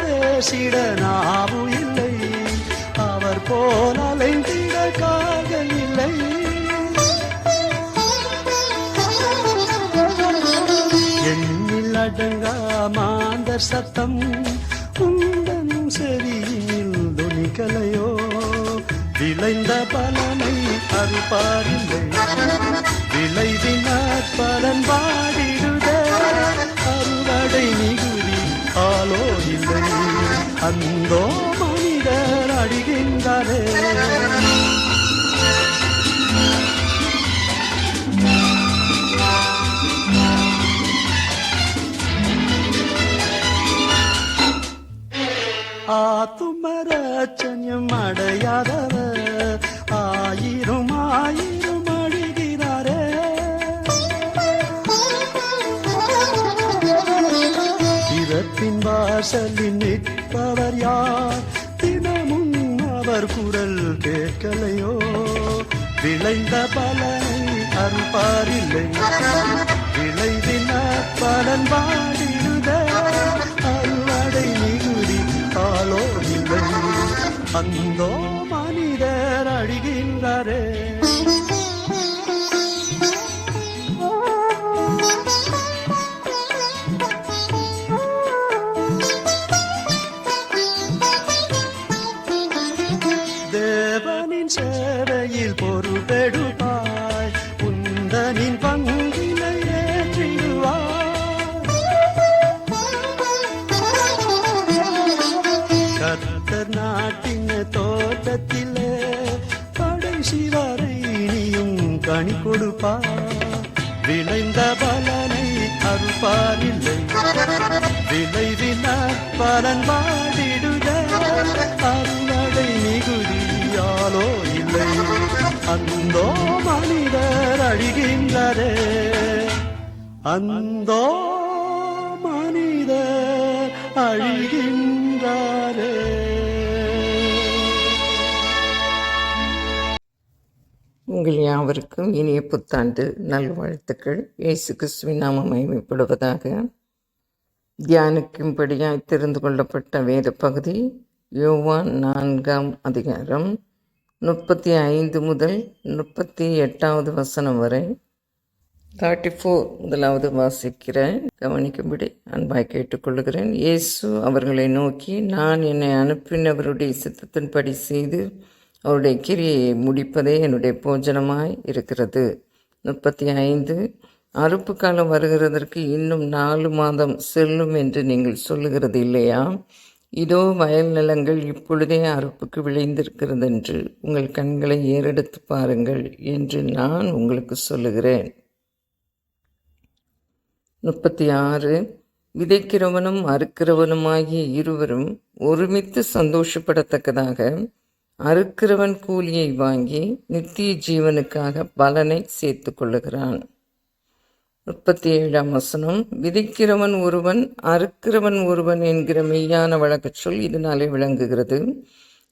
பேசிட நாவு இல்லை. அவர் போல் அலைந்திட கால்கள் இல்லை. எண்ணில் அடங்கா மாந்தர் சத்தம். விளைந்த பலனை அறுப்பாரில்லை விளைவினார் பலன் பாடிடுத அறுவடை மிகுதி ஆளோ இல்லை மனிதர் அழிகின்றாரே. கனி விளைந்த பலனை அறுப்பாரில்லை. விளைவினார் பலன் வாடிடுத அறுவடை மிகுதியாலோ இல்லை. அந்தோ மனிதர் அழிகின்றதே அந்தோ உங்கள் யாவருக்கும் இனிய புத்தாண்டு நல்வாழ்த்துக்கள். இயேசு கிறிஸ்துவின் நாமம் மகிமைப்படுவதாக. தியானிக்கும்படியாய் தெரிந்து கொள்ளப்பட்ட வேத பகுதி யோவான் நான்காம் அதிகாரம் முப்பத்தி ஐந்து முதல் முப்பத்தி எட்டாவது வசனம் வரை. தேர்ட்டி ஃபோர் முதலாவது வாசிக்கிறேன். கவனிக்கும்படி அன்பாய் கேட்டுக்கொள்கிறேன் இயேசு அவர்களை நோக்கி நான் என்னை அனுப்பினவருடைய சித்தத்தின்படி செய்து அவருடைய கிரியை முடிப்பதே என்னுடைய போஜனமாய் இருக்கிறது. முப்பத்தி ஐந்து அறுப்பு காலம் வருகிறதற்கு இன்னும் நாலு மாதம் செல்லும் என்று நீங்கள் சொல்லுகிறது இல்லையா? இதோ வயல் நிலங்கள் இப்பொழுதே அறுப்புக்கு விளைந்திருக்கிறது என்று உங்கள் கண்களை ஏறெடுத்து பாருங்கள் என்று நான் உங்களுக்கு சொல்லுகிறேன். முப்பத்தி ஆறு விதைக்கிறவனும் அறுக்கிறவனுமாகிய இருவரும் ஒருமித்து சந்தோஷப்படத்தக்கதாக அறுக்கிறவன் கூலியை வாங்கி நித்திய ஜீவனுக்காக பலனை சேர்த்து கொள்ளுகிறான். முப்பத்தி ஏழாம் வசனம் விதைக்கிறவன் ஒருவன் அறுக்கிறவன் ஒருவன் என்கிற மெய்யான வழக்கச் சொல் இதனாலே விளங்குகிறது.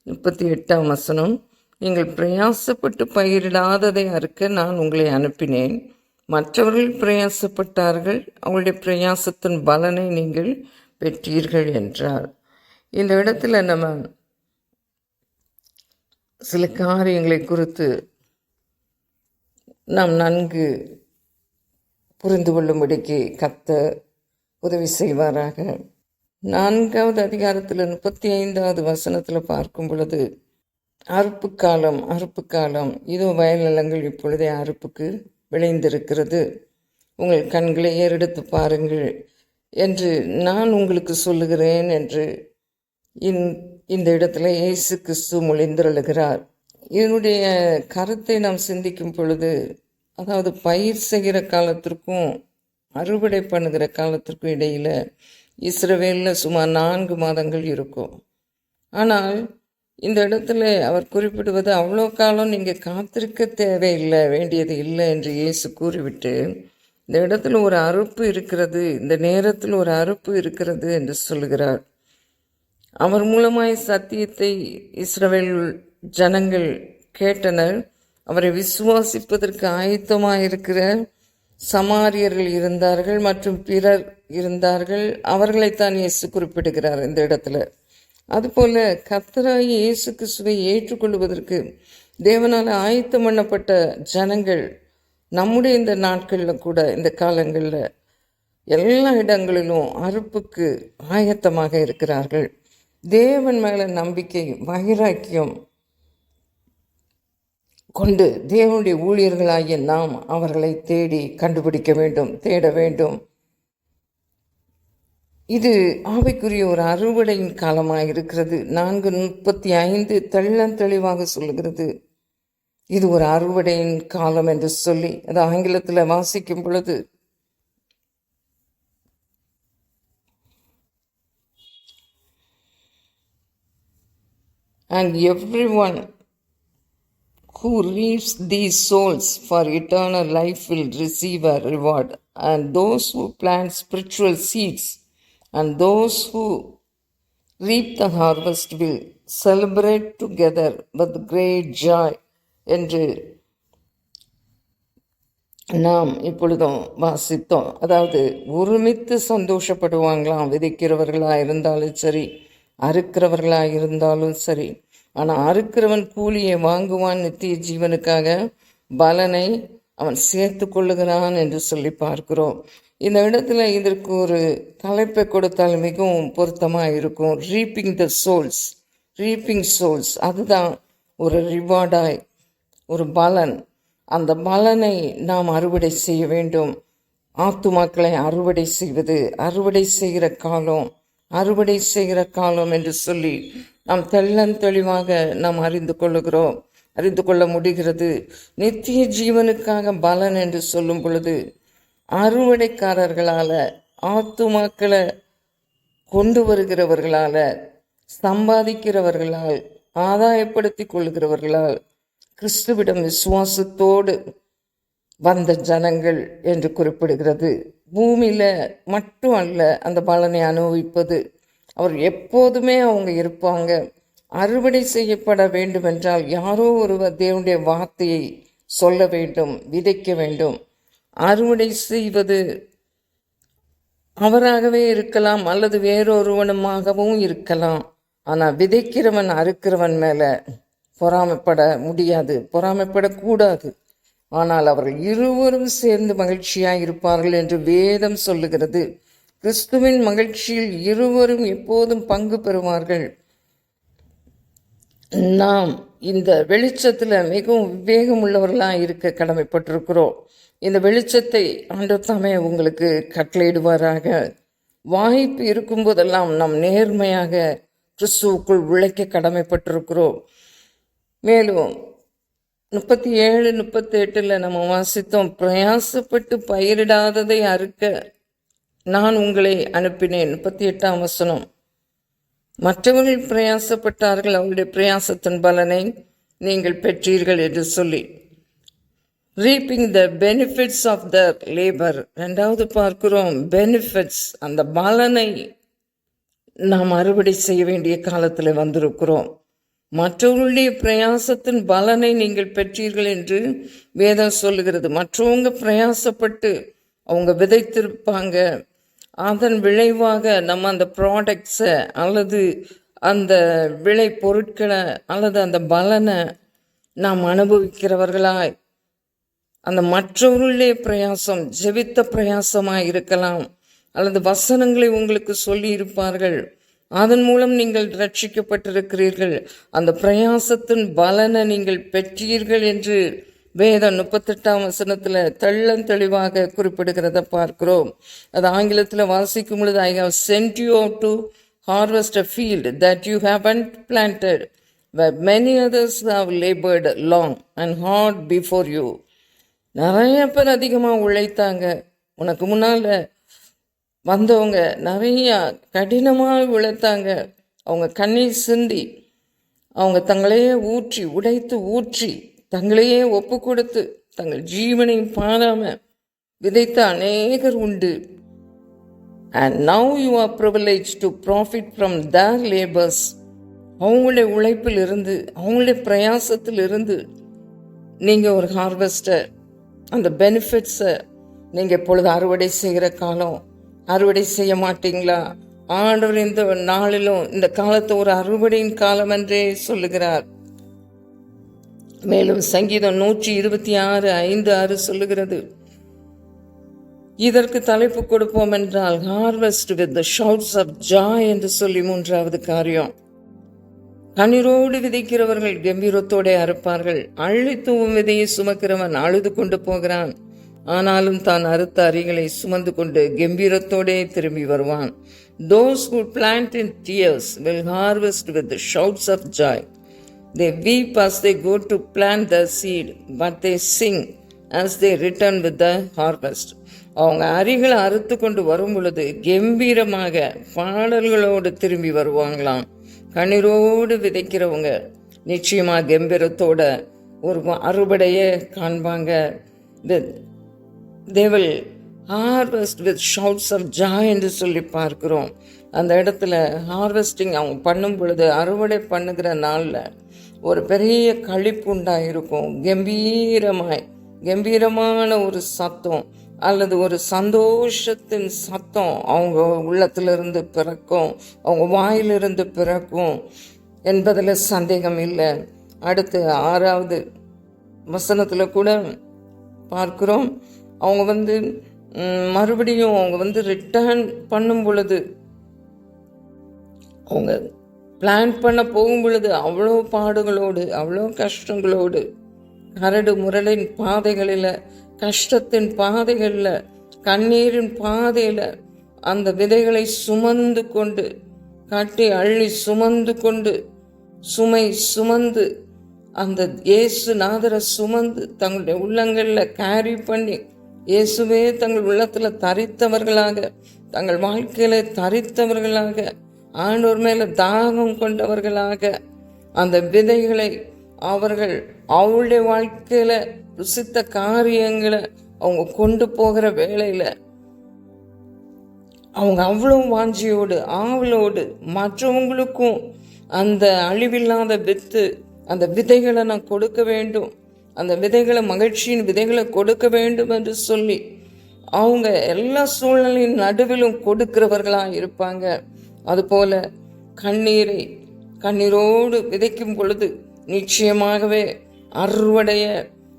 முப்பத்தி எட்டாம் வசனம் நீங்கள் பிரயாசப்பட்டு பயிரிடாததை அறுக்க நான் உங்களை அனுப்பினேன். மற்றவர்கள் பிரயாசப்பட்டார்கள் அவங்களுடைய பிரயாசத்தின் பலனை நீங்கள் பெற்றீர்கள் என்றார். இந்த இடத்துல நம்ம சில காரியங்களை குறித்து நாம் நன்கு புரிந்து கொள்ளும்படிக்கு கத்த உதவி செய்வாராக. நான்காவது அதிகாரத்தில் முப்பத்தி ஐந்தாவது வசனத்தில் பார்க்கும் பொழுது அறுப்பு காலம் அறுப்பு காலம் இதோ வயல் நிலங்கள் இப்பொழுதே அறுப்புக்கு விளைந்திருக்கிறது. உங்கள் கண்களை ஏறெடுத்து பாருங்கள் என்று நான் உங்களுக்கு சொல்லுகிறேன் என்று இன் இந்த இடத்துல இயேசு கிறிஸ்து மொழிந்திரழுகிறார் இதனுடைய கருத்தை நாம் சிந்திக்கும் பொழுது அதாவது பயிர் செய்கிற காலத்திற்கும் அறுவடை பண்ணுகிற காலத்திற்கும் இடையில் இஸ்ரவேலில் சுமார் நான்கு மாதங்கள் இருக்கும். ஆனால் இந்த இடத்துல அவர் குறிப்பிடுவது அவ்வளோ காலம் நீங்கள் காத்திருக்க தேவையில்லை வேண்டியது இல்லை என்று இயேசு கூறிவிட்டு இந்த இடத்துல ஒரு அறுப்பு இருக்கிறது இந்த நேரத்தில் ஒரு அறுப்பு இருக்கிறது என்று சொல்கிறார் அவர் மூலமாய் சத்தியத்தை இஸ்ரவேல் ஜனங்கள் கேட்டனர். அவரை விசுவாசிப்பதற்கு ஆயத்தமாக இருக்கிற சமாரியர்கள் இருந்தார்கள் மற்றும் பிறர் இருந்தார்கள். அவர்களைத்தான் இயேசு குறிப்பிடுகிறார் இந்த இடத்துல. அதுபோல கர்த்தராகி இயேசு கிறிஸ்துவை ஏற்றுக்கொள்வதற்கு தேவனால் ஆயத்தம் பண்ணப்பட்ட ஜனங்கள் நம்முடைய இந்த நாட்களில் கூட இந்த காலங்களில் எல்லா இடங்களிலும் அறுப்புக்கு ஆயத்தமாக இருக்கிறார்கள். தேவன் மேல நம்பிக்கையும் வைராக்கியம் கொண்டு தேவனுடைய ஊழியர்களாகிய நாம் அவர்களை தேடி கண்டுபிடிக்க வேண்டும் தேட வேண்டும். இது ஆவைக்குரிய ஒரு அறுவடையின் காலமாக இருக்கிறது. நான்கு முப்பத்தி ஐந்து தெள்ளம் தெளிவாக சொல்லுகிறது. இது ஒரு அறுவடையின் காலம் என்று சொல்லி அது ஆங்கிலத்தில் வாசிக்கும் பொழுது and everyone who reaps these souls for eternal life will receive a reward, and those who plant spiritual seeds and those who reap the harvest will celebrate together with great joy என்று நாம் இப்பொழுதும் வாசித்தோம் அதாவது ஒருமித்து சந்தோஷப்படுவாங்களாம் விதைக்கிறவர்களா இருந்தாலும் சரி அறுக்கிறவர்களாக இருந்தாலும் சரி. ஆனால் அறுக்கிறவன் கூலியை வாங்குவான் நித்திய ஜீவனுக்காக பலனை அவன் சேர்த்து கொள்ளுகிறான் என்று சொல்லி பார்க்கிறோம். இந்த இடத்துல இதற்கு ஒரு தலைப்பை கொடுத்தால் மிகவும் பொருத்தமாக இருக்கும். Reaping the souls reaping souls அதுதான் ஒரு ரிவார்டாய் ஒரு பலன். அந்த பலனை நாம் அறுவடை செய்ய வேண்டும். ஆத்துமாக்களை அறுவடை செய்வது அறுவடை செய்கிற காலம் அறுவடை செய்கிற காலம் என்று சொல்லி நாம் தெள்ளந்தெளிவாக நாம் அறிந்து கொள்ளுகிறோம். அறிந்து கொள்ள முடிகிறது. நித்திய ஜீவனுக்காக பலன் என்று சொல்லும் பொழுது அறுவடைக்காரர்களால் ஆத்துமாக்களை கொண்டு வருகிறவர்களால் சம்பாதிக்கிறவர்களால் ஆதாயப்படுத்தி கொள்கிறவர்களால் கிறிஸ்துவிடம் விசுவாசத்தோடு வந்த ஜனங்கள் என்று குறிப்பிடுகிறது. பூமியில் மட்டும் அல்ல அந்த பலனை அனுபவிப்பது. அவர் எப்போதுமே அவங்க இருப்பாங்க. அறுவடை செய்யப்பட வேண்டும் என்றால் யாரோ ஒருவர் தேவனுடைய வார்த்தையை சொல்ல வேண்டும் விதைக்க வேண்டும். அறுவடை செய்வது அவராகவே இருக்கலாம் அல்லது வேறொருவனுமாகவும் இருக்கலாம். ஆனால் விதைக்கிறவன் அறுக்கிறவன் மேலே பொறாமைப்பட முடியாது பொறாமைப்படக்கூடாது. ஆனால் அவர்கள் இருவரும் சேர்ந்து மகிழ்ச்சியாக இருப்பார்கள் என்று வேதம் சொல்லுகிறது. கிறிஸ்துவின் மகிழ்ச்சியில் இருவரும் எப்போதும் பங்கு பெறுவார்கள். நாம் இந்த வெளிச்சத்தில் மிகவும் விவேகம் உள்ளவர்களாக இருக்க கடமைப்பட்டிருக்கிறோம். இந்த வெளிச்சத்தை ஆண்டவர் தாமே உங்களுக்கு கட்டளையிடுவாராக. வாய்ப்பு இருக்கும்போதெல்லாம் நாம் நேர்மையாக கிறிஸ்துவுக்குள் உழைக்க கடமைப்பட்டிருக்கிறோம். மேலும் முப்பத்தி ஏழு முப்பத்தி எட்டில் நம்ம வாசித்தோம் பிரயாசப்பட்டு பயிரிடாததை அறுக்க நான் உங்களை அனுப்பினேன். முப்பத்தி எட்டாம் வசனம். மற்றவர்கள் பிரயாசப்பட்டார்கள் அவருடைய பிரயாசத்தின் பலனை நீங்கள் பெற்றீர்கள் என்று சொல்லி. Reaping the benefits of the labour ரெண்டாவது பார்க்கிறோம் பெனிஃபிட்ஸ் அந்த பலனை நாம் அறுவடை செய்ய வேண்டிய காலத்தில் வந்திருக்கிறோம். மற்றவர்களுடைய பிரயாசத்தின் பலனை நீங்கள் பெற்றீர்கள் என்று வேதம் சொல்லுகிறது. மற்றவங்க பிரயாசப்பட்டு அவங்க விதைத்திருப்பாங்க. அதன் விளைவாக நம்ம அந்த ப்ராடக்ட்ஸை அல்லது அந்த விளை பொருட்களை அல்லது அந்த பலனை நாம் அனுபவிக்கிறவர்களாய் அந்த மற்றவர்களுடைய பிரயாசம் ஜெபித்த பிரயாசமாக இருக்கலாம். அல்லது வசனங்களை உங்களுக்கு சொல்லி இருப்பார்கள் அதன் மூலம் நீங்கள் ரட்சிக்கப்பட்டிருக்கிறீர்கள். அந்த பிரயாசத்தின் பலனை நீங்கள் பெற்றீர்கள் என்று வேதம் முப்பத்தெட்டாம் வசனத்தில் தெள்ளம் தெளிவாக குறிப்பிடுகிறத பார்க்கிறோம். அது ஆங்கிலத்தில் வாசிக்கும் பொழுது I have sent you to harvest a field that you haven't planted many others have laboured long and hard before you நிறைய பேர் அதிகமாக உழைத்தாங்க. உனக்கு முன்னால் வந்தவங்க நிறைய கடினமாக உழைத்தாங்க. அவங்க கண்ணீர் சிந்தி அவங்க தங்களையே ஊற்றி உடைத்து ஊற்றி தங்களையே ஒப்பு கொடுத்து தங்கள் ஜீவனையும் பாராம விதைத்த அநேகர் உண்டு. And now you are privilege to profit from their labours அவங்களுடைய உழைப்பில் இருந்து அவங்களுடைய பிரயாசத்தில் இருந்து நீங்கள் ஒரு ஹார்வெஸ்டர் அந்த பெனிஃபிட்ஸை நீங்கள் இப்பொழுது அறுவடை செய்கிற காலம் அறுவடை செய்ய மாட்டீங்களா? ஆண்டவர் இந்த நாளிலும் இந்த காலத்தை ஒரு அறுவடையின் காலம் என்றே சொல்லுகிறார். மேலும் சங்கீதம் நூற்றி இருபத்தி ஆறு ஐந்து ஆறு சொல்லுகிறது. இதற்கு தலைப்பு கொடுப்போம் என்றால் harvest with the shouts of joy என்று சொல்லி மூன்றாவது காரியம். கண்ணீரோடு விதைக்கிறவர்கள் கம்பீரத்தோடே அறுப்பார்கள். அள்ளி தூவும் விதையை சுமக்கிறவன் அழுது கொண்டு போகிறான். ஆனாலும் தான் அறுத்த அரிகளை சுமந்து கொண்டு கம்பீரத்தோடே திரும்பி வருவான். Those who plant in tears will harvest with shouts of joy they weep as they go to plan the seed but they sing as they return with the harvest அவங்க அரிகளை அறுத்து கொண்டு வரும் பொழுது கம்பீரமாக பாடல்களோடு திரும்பி வருவாங்களாம். கண்ணீரோடு விதைக்கிறவங்க நிச்சயமாக கம்பீரத்தோட ஒரு அறுவடையை காண்பாங்க. They'll harvest with shouts of joy என்று சொல்லி பார்க்கிறோம். அந்த இடத்துல ஹார்வெஸ்டிங் அவங்க பண்ணும் பொழுது அறுவடை பண்ணுகிற நாளில் ஒரு பெரிய களிப்பு உண்டாயிருக்கும். கம்பீரமாய் கம்பீரமான ஒரு சத்தம் அல்லது ஒரு சந்தோஷத்தின் சத்தம் அவங்க உள்ளத்திலிருந்து பிறக்கும் அவங்க வாயிலிருந்து பிறக்கும் என்பதில் சந்தேகம் இல்லை. அடுத்து ஆறாவது வசனத்தில் கூட பார்க்குறோம். அவங்க வந்து மறுபடியும் அவங்க வந்து ரிட்டர்ன் பண்ணும் பொழுது அவங்க பிளான் பண்ண போகும் பொழுது அவ்வளோ பாடுகளோடு அவ்வளோ கஷ்டங்களோடு கரடு முரளின் பாதைகளில் கஷ்டத்தின் பாதைகளில் கண்ணீரின் பாதையில் அந்த விதைகளை சுமந்து கொண்டு கட்டி அள்ளி சுமந்து கொண்டு சுமை சுமந்து அந்த இயேசு நாதரை சுமந்து தங்களுடைய உள்ளங்களில் கேரி பண்ணி இயேசுவே தங்கள் உள்ளத்தில் தரித்தவர்களாக தங்கள் வாழ்க்கையில தரித்தவர்களாக ஆண்டோர் மேல தாகம் கொண்டவர்களாக அந்த விதைகளை அவர்கள் அவளுடைய வாழ்க்கையில ருசித்த காரியங்களை அவங்க கொண்டு போகிற வேலையில அவங்க அவ்வளோ வாஞ்சியோடு ஆவலோடு மற்றவங்களுக்கும் அந்த அழிவில்லாத வித்து அந்த விதைகளை நான் கொடுக்க வேண்டும். அந்த விதைகளை மகிழ்ச்சியின் விதைகளை கொடுக்க வேண்டும் என்று சொல்லி அவங்க எல்லா சூழ்நிலையின் நடுவிலும் கொடுக்கிறவர்களாக இருப்பாங்க. அதுபோல கண்ணீரை கண்ணீரோடு விதைக்கும் பொழுது நிச்சயமாகவே அறுவடைய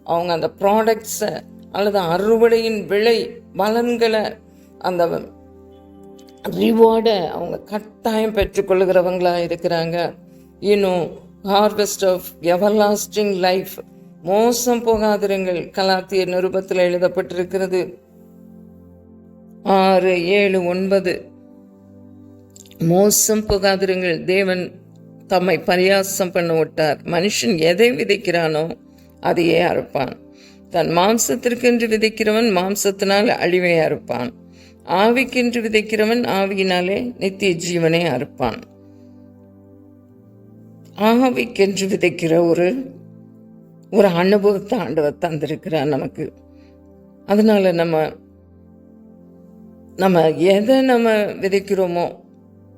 அவங்க அந்த ப்ராடக்ட்ஸை அல்லது அறுவடையின் விளை பலன்களை அந்த ரிவார்டை அவங்க கட்டாயம் பெற்றுக்கொள்கிறவங்களாக இருக்கிறாங்க. இன்னும் ஹார்வெஸ்ட் ஆஃப் எவர்லாஸ்டிங் லைஃப் மோசம் போகாதிருங்கள். கலாத்திய நிருபத்தில் எழுதப்பட்டிருக்கிறது. ஆறு ஏழு ஒன்பது. மோசம் போகாதிருங்கள். தேவன் தம்மை பரியாசம் பண்ண விட்டார். மனுஷன் எதை விதைக்கிறானோ அதையே அறுப்பான். தன் மாம்சத்திற்கென்று விதைக்கிறவன் மாம்சத்தினால் அழிவை அறுப்பான். ஆவிக்கென்று விதைக்கிறவன் ஆவியினாலே நித்திய ஜீவனை அறுப்பான். ஆவிக்கென்று விதைக்கிற ஒரு ஒரு அனுபவத்தை ஆண்டவர் தந்திருக்கிறார் நமக்கு. அதனால நம்ம நம்ம எதை நம்ம விதைக்கிறோமோ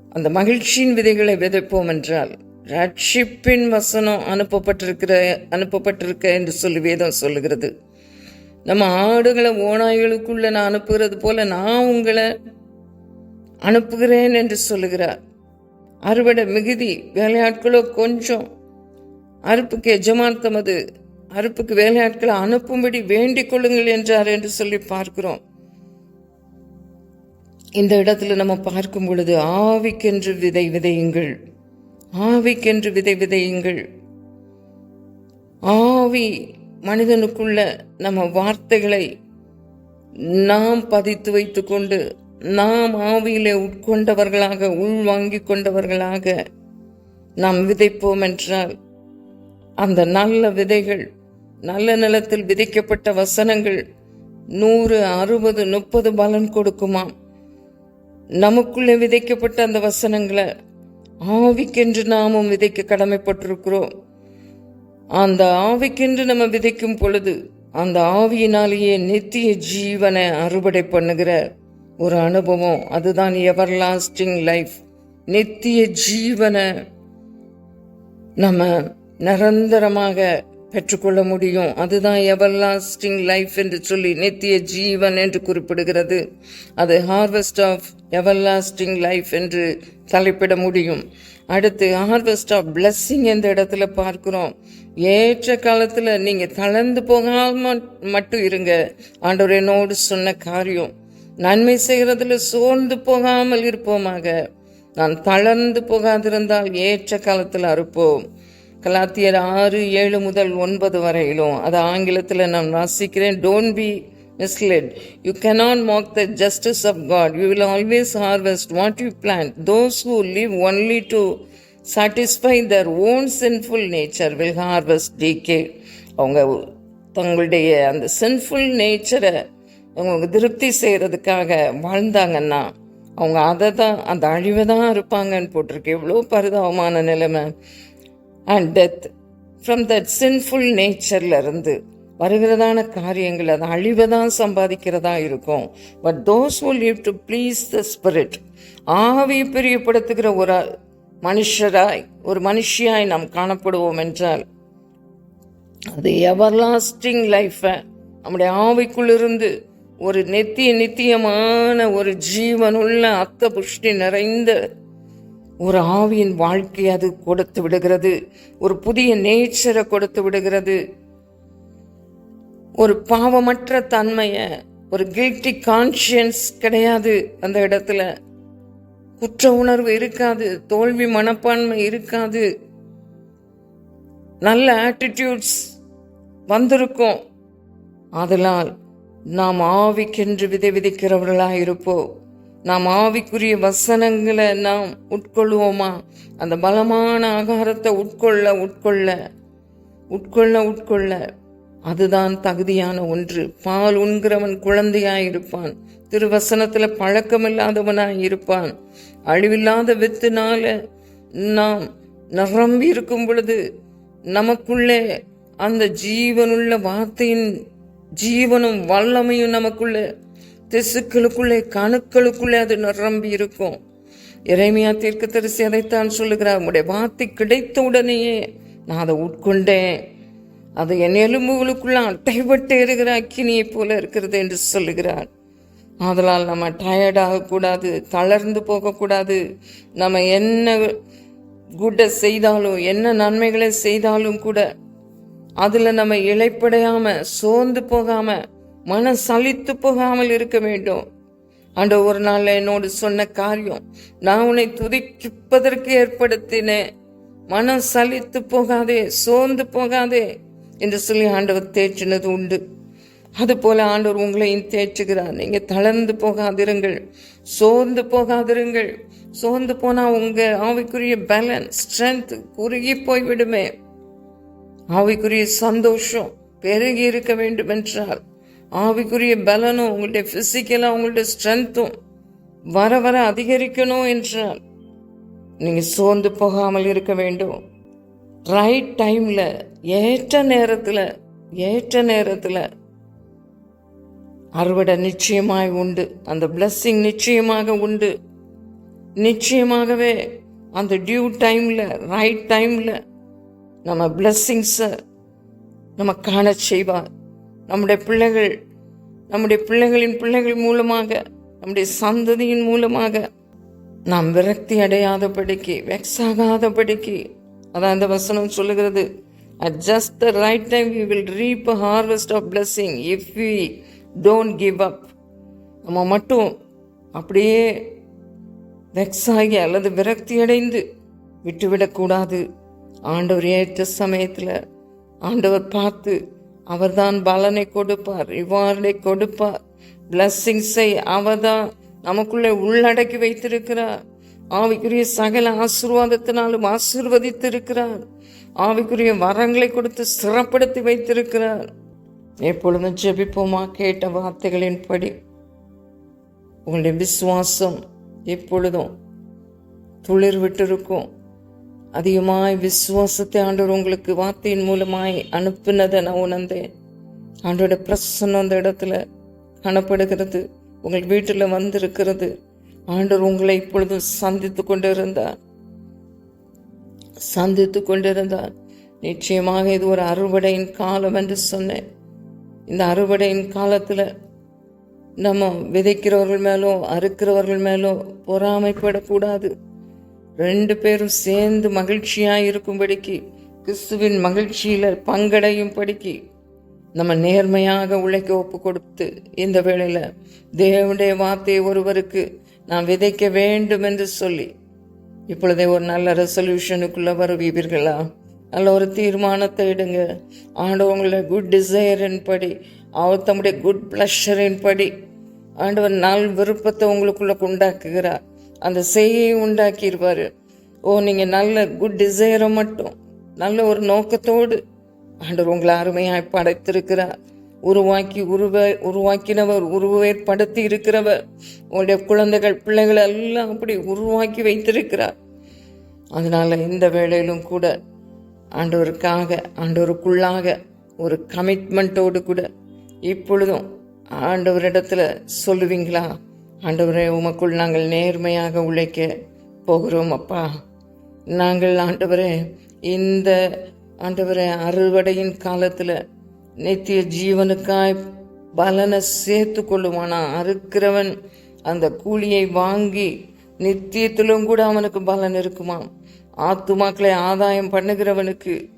அந்த மகிழ்ச்சியின் விதைகளை விதைப்போம் என்றால் ரட்சிப்பின் வசனம் அனுப்பப்பட்டிருக்கிற அனுப்பப்பட்டிருக்க என்று சொல்லி வேதம் சொல்லுகிறது. நம்ம ஆடுகளை ஓநாய்களுக்குள்ள நான் அனுப்புகிறது போல நான் உங்களை அனுப்புகிறேன் என்று சொல்லுகிறார். அறுவடை மிகுதி வேலையாட்களோ கொஞ்சம் அறுப்புக்கு எஜமான் தமது அறுப்புக்கு வேலையாட்களை அனுப்பும்படி வேண்டிக் கொள்ளுங்கள் என்றார் என்று சொல்லி பார்க்கிறோம். இந்த இடத்துல நம்ம பார்க்கும் பொழுது ஆவிக்கென்று விதை விதையுங்கள். ஆவிக்கென்று விதை விதையுங்கள். ஆவி மனிதனுக்குள்ள நம்ம வார்த்தைகளை நாம் பதித்து வைத்துக்கொண்டு நாம் ஆவியிலே உட்கொண்டவர்களாக உள்வாங்கிக் கொண்டவர்களாக நாம் விதைப்போம் என்றால் அந்த நல்ல விதைகள் நல்ல நிலத்தில் விதைக்கப்பட்ட வசனங்கள் நூறு அறுபது முப்பது பலன் கொடுக்குமாம் நமக்குள்ளே விதைக்கப்பட்ட அந்த வசனங்களை ஆவிக்கென்று நாமும் விதைக்க கடமைப்பட்டிருக்கிறோம். அந்த ஆவிக்கென்று நம்ம விதைக்கும் பொழுது அந்த ஆவியினாலேயே நித்திய ஜீவனை அறுவடை பண்ணுகிற ஒரு அனுபவம். அதுதான் எவர் லாஸ்டிங் லைஃப் நித்திய ஜீவனை நம்ம நிரந்தரமாக பெற்றுக்கொள்ள முடியும். அதுதான் எவர் லாஸ்டிங் லைஃப் என்று சொல்லி நித்திய ஜீவன் என்று குறிப்பிடுகிறது. அது harvest of everlasting life என்று தலைப்பிட முடியும். அடுத்து ஹார்வெஸ்ட் ஆஃப் பிளஸ்ஸிங் என்ற இடத்துல பார்க்கிறோம். ஏற்ற காலத்தில் நீங்கள் தளர்ந்து போகாம மட்டும் இருங்க. ஆண்டவர் என்னோடு சொன்ன காரியம் நன்மை செய்கிறதுல சோர்ந்து போகாமல் இருப்போமாக. நான் தளர்ந்து போகாதிருந்தால் ஏற்ற காலத்தில் அறுப்போம். கலாத்தியர் ஆறு ஏழு முதல் ஒன்பது வரையிலும். அதை ஆங்கிலத்தில் நான் வாசிக்கிறேன். Don't be misled you cannot mock the justice of God you will always harvest what you plant. Those who live only to satisfy their own sinful nature will harvest decay அவங்க தங்களுடைய அந்த சின்ஃபுல் நேச்சரை அவங்க திருப்தி செய்கிறதுக்காக வாழ்ந்தாங்கன்னா அவங்க அதை தான் அந்த அழிவை தான் இருப்பாங்கன்னு போட்டிருக்கு. எவ்வளோ பரிதாபமான நிலைமை. And death from that sinful நேச்சர்ல இருந்து வருகிறதான காரியங்கள் அது அழிவை தான் சம்பாதிக்கிறதா இருக்கும். But those will live to please the spirit ஆவியை பிரியப்படுத்துகிற ஒரு மனுஷராய் ஒரு மனுஷியாய் நாம் காணப்படுவோம் என்றால் அது எவர்லாஸ்டிங் லைஃப்பை நம்முடைய ஆவிக்குள்ளிருந்து ஒரு நித்திய நித்தியமான ஒரு ஜீவனுள்ள அத்த புஷ்டி நிறைந்த ஒரு ஆவியின் வாழ்க்கை அது கொடுத்து விடுகிறது. ஒரு புதிய நேச்சரை கொடுத்து விடுகிறது. ஒரு பாவமற்ற தன்மையை ஒரு கில்ட்டி கான்ஷியன்ஸ் கிடையாது அந்த இடத்துல. குற்ற உணர்வு இருக்காது தோல்வி மனப்பான்மை இருக்காது. நல்ல ஆட்டிடியூட்ஸ் வந்திருக்கும். அதனால் நாம் ஆவிக்கென்று விதை விதைக்கிறவர்களாக இருப்போம் நாம் ஆவிக்குரிய வசனங்களை நாம் உட்கொள்வோமா? அந்த பலமான ஆகாரத்தை உட்கொள்ள உட்கொள்ள உட்கொள்ள உட்கொள்ள. அதுதான் தகுதியான ஒன்று. பால் உண்கிறவன் குழந்தையாயிருப்பான். திருவசனத்தில் பழக்கமில்லாதவனாய் இருப்பான். அழிவில்லாத வித்துனால நாம் நிரம்பி இருக்கும் பொழுது நமக்குள்ளே அந்த ஜீவனுள்ள வார்த்தையின் ஜீவனும் வல்லமையும் நமக்குள்ளே திசுக்களுக்குள்ளே கணுக்களுக்குள்ளே அது நிரம்பி இருக்கும். இறைமையா தீர்க்க தரிசி அதைத்தான் சொல்லுகிறார். உங்களுடைய வார்த்தை கிடைத்த உடனேயே நான் அதை உட்கொண்டேன். அது என் எலும்புகளுக்குள்ள அட்டைப்பட்டு இருக்கிற அக்கினியை போல இருக்கிறது என்று சொல்லுகிறார். அதனால் நம்ம டயர்டாகக்கூடாது தளர்ந்து போகக்கூடாது. நம்ம என்ன குட்டை செய்தாலும் என்ன நன்மைகளை செய்தாலும் கூட அதில் நம்ம இழைப்படையாம சோர்ந்து போகாம மனம் சலித்து போகாமல் இருக்க வேண்டும். அந்த ஒரு நாள் என்னோடு சொன்ன காரியம் நான் உன்னை துதிப்பதற்கு ஏற்படுத்தினேன். மனம் சலித்து போகாதே சோர்ந்து போகாதே என்று சொல்லி ஆண்டவர் தேற்றினது உண்டு. அதுபோல ஆண்டவர் உங்களையும் தேற்றுகிறார். நீங்க தளர்ந்து போகாதிருங்கள் சோர்ந்து போகாதிருங்கள். சோர்ந்து போனா உங்க ஆவிக்குரிய பேலன்ஸ் ஸ்ட்ரென்த் குறுகி போய்விடுமே. ஆவிக்குரிய சந்தோஷம் பெருகி இருக்க வேண்டும் என்றால் ஆவிக்குரிய பலனும் உங்களுடைய பிசிக்கலாக உங்களுடைய ஸ்ட்ரென்த்தும் வர வர அதிகரிக்கணும் என்றால் நீங்கள் சோர்ந்து போகாமல் இருக்க வேண்டும். ரைட் டைமில் ஏற்ற நேரத்தில் ஏற்ற நேரத்தில் அறுவடை நிச்சயமாய் உண்டு. அந்த பிளஸ்ஸிங் நிச்சயமாக உண்டு. நிச்சயமாகவே அந்த டியூ டைமில் ரைட் டைமில் நம்ம பிளஸ்ஸிங்ஸை நம்ம காண செய்வார். நம்முடைய பிள்ளைகள் நம்முடைய பிள்ளைகளின் பிள்ளைகள் மூலமாக நம்முடைய சந்ததியின் மூலமாக நாம் விரக்தி அடையாதபடிக்கு வெக்ஸாகாதபடிக்கு அதான் அந்த வசனம் சொல்லுகிறது at just the right time you will reap a harvest of of if we don't give up நம்ம மட்டும் அப்படியே வெக்ஸாகி அல்லது விரக்தி அடைந்து விட்டுவிடக்கூடாது. ஆண்டவர் ஏற்ற சமயத்தில் ஆண்டவர் பார்த்து அவர்தான் பலனை கொடுப்பார் ரிவார்டை கொடுப்பார். பிளஸ்ஸிங்ஸை அவர்தான் நமக்குள்ளே உள்ளடக்கி வைத்திருக்கிறார். ஆவிக்குரிய சகல ஆசீர்வாதத்தினாலும் ஆசீர்வதித்து இருக்கிறார் ஆவிக்குரிய வரங்களை கொடுத்து சிறப்படுத்தி வைத்திருக்கிறார். எப்பொழுதும் ஜெபிப்போமா? கேட்ட வார்த்தைகளின்படி உங்களுடைய விசுவாசம் எப்பொழுதும் துளிர் விட்டிருக்கும் அதிகமாய் விசுவாசத்தை ஆண்டவர் உங்களுக்கு வார்த்தையின் மூலமாய் அனுப்பினதை நான் உணர்ந்தேன். ஆண்டோட பிரசன்னம் அந்த இடத்துல காணப்படுகிறது. உங்கள் வீட்டில் வந்திருக்கிறது. ஆண்டவர் உங்களை இப்பொழுது சந்தித்து கொண்டிருந்தார். சந்தித்து கொண்டிருந்தார். நிச்சயமாக இது ஒரு அறுவடையின் காலம் என்று சொன்னேன். இந்த அறுவடையின் காலத்தில் நம்ம விதைக்கிறவர்கள் மேலோ அறுக்கிறவர்கள் மேலோ பொறாமைப்படக்கூடாது. ரெண்டு பேரும் சேர்ந்து மகிழ்ச்சியாக இருக்கும்படிக்கு கிறிஸ்துவின் மகிழ்ச்சியில் பங்கடையும் படிக்கு நம்ம நேர்மையாக உழைக்க ஒப்பு கொடுத்து இந்த வேளையில் தேவனுடைய வார்த்தையை ஒருவருக்கு நான் விதைக்க வேண்டும் என்று சொல்லி இப்பொழுதே ஒரு நல்ல ரெசல்யூஷனுக்குள்ள வருவீர்களா? நல்ல ஒரு தீர்மானத்தை எடுங்க. ஆண்டவங்கள குட் டிசைரின் படி அவர் தம்முடைய குட் ப்ளஷரின் படி ஆண்டவர் நாள் விருப்பத்தை உங்களுக்குள்ள உண்டாக்குகிறார் அந்த செய்யை உண்டாக்கிடுவார். ஓ நீங்கள் நல்ல குட் டிசைரை மட்டும் நல்ல ஒரு நோக்கத்தோடு ஆண்டவர் உங்களை அருமையாய் படைத்திருக்கிறார். உருவாக்கி உருவ உருவாக்கினவர் உருவேற்படுத்தி இருக்கிறவர். உங்களுடைய குழந்தைகள் பிள்ளைகள் எல்லாம் அப்படி உருவாக்கி வைத்திருக்கிறார். அதனால இந்த வேளையிலும் கூட ஆண்டவருக்காக ஆண்டவருக்குள்ளாக ஒரு கமிட்மெண்ட்டோடு கூட இப்பொழுதும் ஆண்டவரிடத்துல சொல்லுவீங்களா? ஆண்டவரே உமக்குள் நாங்கள் நேர்மையாக உழைக்க போகிறோம் அப்பா. நாங்கள் ஆண்டவரே இந்த ஆண்டவரே அறுவடையின் காலத்தில் நித்திய ஜீவனுக்காய் பலனை சேர்த்து கொள்ளுவானா? அறுக்கிறவன் அந்த கூலியை வாங்கி நித்தியத்திலும் கூட அவனுக்கு பலன் இருக்குமாம் ஆத்துமாக்களை ஆதாயம் பண்ணுகிறவனுக்கு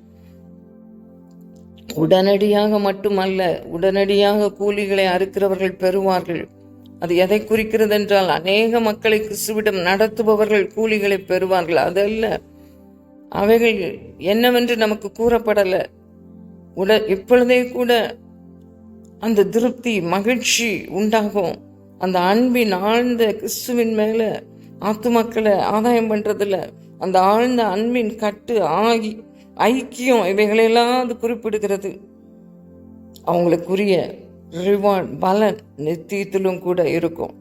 உடனடியாக மட்டுமல்ல உடனடியாக கூலிகளை அறுக்கிறவர்கள் பெறுவார்கள். அது எதை குறிக்கிறது என்றால் அநேக மக்களை கிறிஸ்துவிடம் நடத்துபவர்கள் கூலிகளை பெறுவார்கள். அதல்ல அவைகள் என்னவென்று நமக்கு கூறப்படலை. உட இப்பொழுதே கூட அந்த திருப்தி மகிழ்ச்சி உண்டாகும். அந்த அன்பின் ஆழ்ந்த கிறிஸ்துவின் மேல ஆத்துமக்களை ஆதாயம் பண்றதுல அந்த ஆழ்ந்த அன்பின் கட்டு ஆகி ஐக்கியம் இவைகளெல்லாம் அது குறிப்பிடுகிறது. அவங்களுக்குரிய ரிவார்ட் பலன் நித்தியத்திலும் கூட இருக்கும்.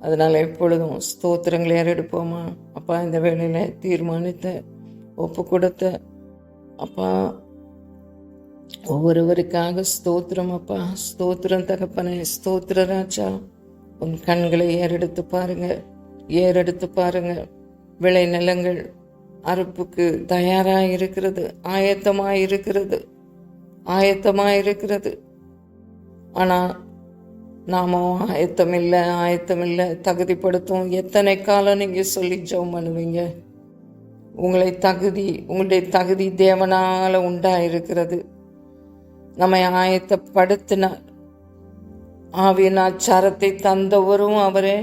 அதனால் எப்பொழுதும் ஸ்தோத்திரங்களை ஏறெடுப்போமா அப்பா இந்த வேலையில் தீர்மானித்த ஒப்பு கொடுத்த அப்பா ஒவ்வொருவருக்காக ஸ்தோத்திரம் அப்பா ஸ்தோத்திரம் தகப்பனே ஸ்தோத்திர ராஜா. உன் கண்களை ஏறெடுத்து பாருங்க ஏறெடுத்து பாருங்க. விளை நிலங்கள் அறுப்புக்கு தயாராக இருக்கிறது ஆயத்தமாக இருக்கிறது ஆயத்தமாக இருக்கிறது ஆனால் நாம ஆயத்தம் இல்லை ஆயத்தம் இல்லை தகுதிப்படுத்தும். எத்தனை காலம் நீங்கள் சொல்லி ஜெபம் பண்ணுவீங்க? உங்களை தகுதி உங்களுடைய தகுதி தேவனால உண்டாயிருக்கிறது. நம்மை ஆயத்தப்படுத்தினார் ஆவியின் ஆச்சாரத்தை தந்தவரும் அவரே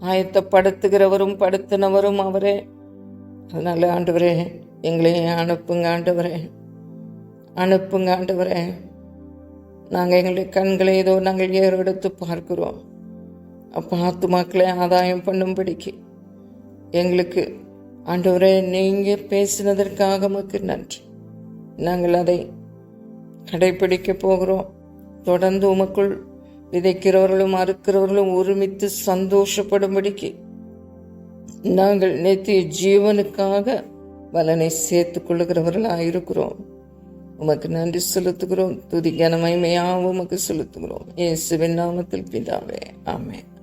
ஆயத்தப்படுத்துகிறவரும் படுத்தினவரும் அவரே. அதனால ஆண்டவரே எங்களை அனுப்புங்க ஆண்டவரே. அனுப்புங்க ஆண்டவரே. நாங்கள் எங்களுடைய கண்களை ஏதோ நாங்கள் ஏறெடுத்து பார்க்கிறோம். அப்போ ஆத்துமாக்களை ஆதாயம் பண்ணும்படிக்கு எங்களுக்கு ஆண்டவரே நீங்கள் பேசினதற்காக உமக்கு நன்றி. நாங்கள் அதை கடைபிடிக்க போகிறோம். தொடர்ந்து உமக்குள் விதைக்கிறவர்களும் அறுக்கிறவர்களும் ஒருமித்து சந்தோஷப்படும்படிக்கு நாங்கள் நேத்திய ஜீவனுக்காக பலனை சேர்த்து கொள்ளுகிறவர்களாக இருக்கிறோம் உமக்கு நன்றி செலுத்துகிறோம். துதி கனமைமையாக உமக்கு செலுத்துகிறோம். இயேசுவின் நாமத்தில் பிதாவே. ஆமேன்.